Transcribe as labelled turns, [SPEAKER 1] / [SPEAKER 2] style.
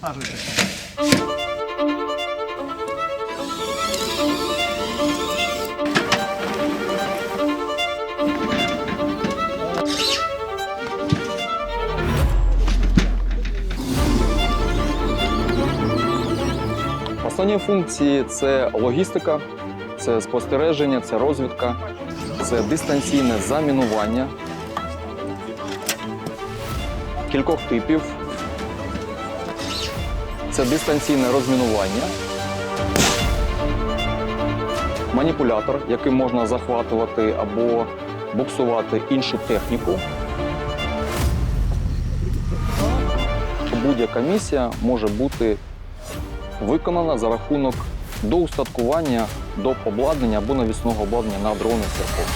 [SPEAKER 1] Завантажуйте.
[SPEAKER 2] Основні функції це логістика, це спостереження, це розвідка, це дистанційне замінування кількох типів. Це дистанційне розмінування, маніпулятор, яким можна захватувати або буксувати іншу техніку. Будь-яка місія може бути виконана за рахунок доустаткування до обладнання або навісного обладнання на дрони церков.